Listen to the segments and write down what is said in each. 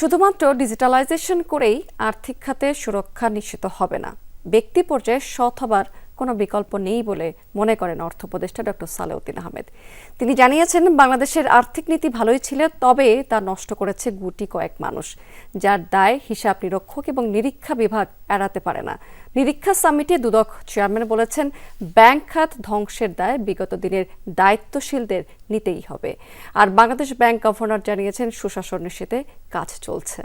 শুধুমাত্র ডিজিটালাইজেশন করেই আর্থিক খাতে সুরক্ষা নিশ্চিত হবে না। ব্যক্তি পর্যায়ে সৎ হবার কোনো বিকল্প নেই বলে মনে করেন অর্থ উপদেষ্টা ডক্টর সালেউদ্দিন আহমেদ। তিনি জানিয়েছেন, বাংলাদেশের আর্থিক নীতি ভালোই ছিল, তবে তা নষ্ট করেছে গুটি কয়েক মানুষ, যার দায় হিসাব নিরীক্ষক এবং নিরীক্ষা বিভাগ এড়াতে পারে না। নিরীক্ষা সামিটে দুদক চেয়ারম্যান বলেছেন, ব্যাংক খাত ধ্বংসের দায় বিগত দিনের দায়িত্বশীলদের নিতেই হবে। আর বাংলাদেশ ব্যাংক গভর্নর জানিয়েছেন, সুশাসন নিশ্চিতে কাজ চলছে।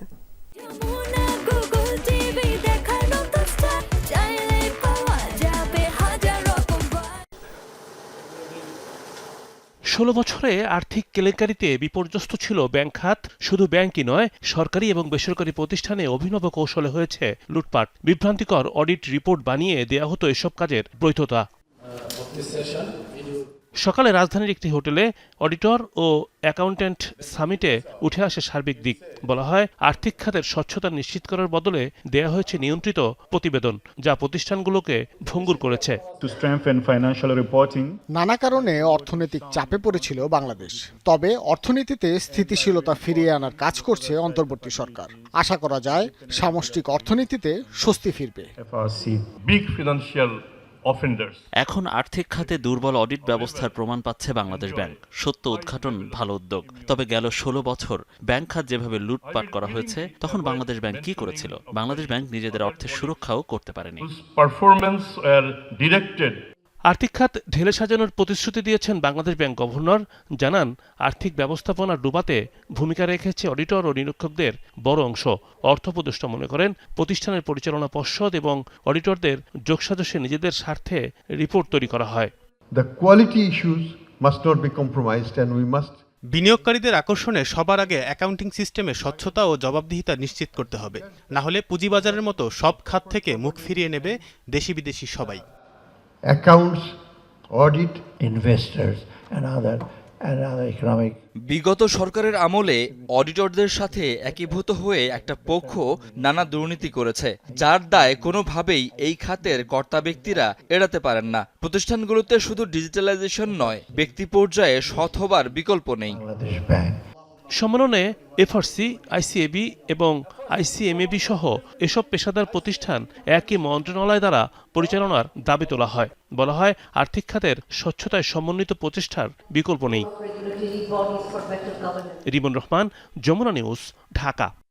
ষোলো বছরে আর্থিক কেলেঙ্কারিতে বিপর্যস্ত ছিল ব্যাংক খাত। শুধু ব্যাংকই নয়, সরকারি এবং বেসরকারি প্রতিষ্ঠানে অভিনব কৌশলে হয়েছে লুটপাট। বিভ্রান্তিকর অডিট রিপোর্ট বানিয়ে দেয়া হতো এসব কাজের বৈধতা। সকালে রাজধানীর একটি হোটেলে অডিটর ও অ্যাকাউন্ট্যান্ট সামিটে উঠে আসে সার্বিক দিক। বলা হয় আর্থিক খাতের স্বচ্ছতা নিশ্চিত করার বদলে দেয়া হয়েছে নিয়ন্ত্রিত প্রতিবেদন যা প্রতিষ্ঠানগুলোকে ভঙ্গুর করেছে। নানা কারণে অর্থনৈতিক চাপে পড়েছিল বাংলাদেশ। তবে অর্থনীতিতে স্থিতিশীলতা ফিরিয়ে আনার কাজ করছে অন্তর্বর্তী সরকার। আশা করা যায় সামষ্টিক অর্থনীতিতে স্বস্তি ফিরবে. এখন আর্থিক খাতে দুর্বল অডিট ব্যবস্থার প্রমাণ পাচ্ছে বাংলাদেশ ব্যাংক। সত্য উদ্ঘাটন ভালো উদ্যোগ। তবে গেল ষোলো বছর ব্যাংক খাত যেভাবে লুটপাট করা হয়েছে তখন বাংলাদেশ ব্যাংক কি করেছিল? বাংলাদেশ ব্যাংক নিজেদের অর্থের সুরক্ষাও করতে পারেনি। আর্থিক খাত ঢেলে সাজানোর প্রতিশ্রুতি দিয়েছেন বাংলাদেশ ব্যাংক গভর্নর। জানান আর্থিক ব্যবস্থাপনা ডুবাতে ভূমিকা রেখেছে অডিটর ও নিরীক্ষকদের বড় অংশ। অর্থ উপদেষ্টা মনে করেন প্রতিষ্ঠানের পরিচালনা পর্ষদ এবং অডিটরদের যোগসাজশে নিজেদের স্বার্থে রিপোর্ট তৈরি করা হয়। We must বিনিয়োগকারীদের আকর্ষণে সবার আগে অ্যাকাউন্টিং সিস্টেমে স্বচ্ছতা ও জবাবদিহিতা নিশ্চিত করতে হবে। না হলে পুঁজিবাজারের মতো সব খাত থেকে মুখ ফিরিয়ে নেবে দেশি বিদেশি সবাই। Accounts, audit, investors and other and other economic বিগত সরকারের আমলে অডিটরদের সাথে একীভূত হয়ে একটা পক্ষ নানা দুর্নীতি করেছে যার দায় কোনোভাবেই এই খাতের কর্তা ব্যক্তিরা এড়াতে পারেন না প্রতিষ্ঠানগুলোতে শুধু ডিজিটালাইজেশন নয় ব্যক্তি পর্যায়ে সৎ হবার বিকল্প নেই. সম্মেলনে এফআরসি আইসিএবি এবং আইসিএমএবি সহ এসব পেশাদার প্রতিষ্ঠান একই মন্ত্রণালয় দ্বারা পরিচালনার দাবি তোলা হয়। বলা হয় আর্থিক খাতের স্বচ্ছতায় সমন্বিত প্রচেষ্টার বিকল্প নেই। রিমন রহমান যমুনা নিউজ ঢাকা।